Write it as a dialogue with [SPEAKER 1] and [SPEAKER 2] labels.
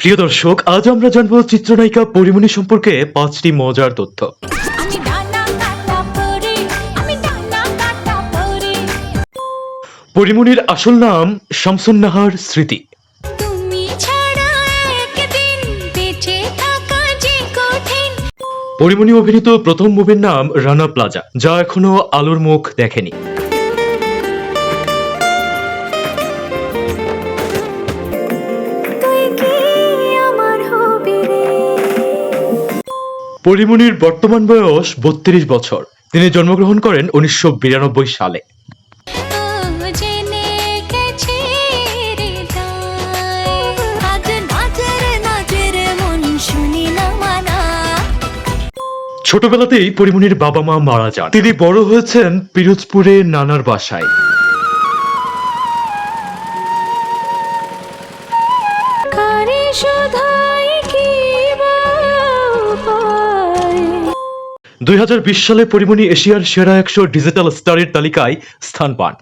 [SPEAKER 1] প্রিয় দর্শক আজ আমরা জানব চিত্রনায়িকা পরিমণি সম্পর্কে পাঁচটি মজার তথ্য। পরিমণির আসল নাম শামসুন নাহার স্মৃতি পরিমণি অভিনীত প্রথম মুভির নাম রানা প্লাজা যা এখনও আলোর মুখ দেখেনি। পরিমণির বর্তমান বয়স বত্রিশ বছর। তিনি জন্মগ্রহণ করেন উনিশশো
[SPEAKER 2] বিরানব্বই সালে।
[SPEAKER 1] ছোটবেলাতেই পরিমণির বাবা মা মারা যান। তিনি বড় হয়েছেন পিরোজপুরে নানার বাসায়।
[SPEAKER 2] কারে দুই হাজার
[SPEAKER 1] বিশ সালে পরিমণি এশিয়ার সেরা একশো ডিজিটাল স্টারের তালিকায় স্থান পান।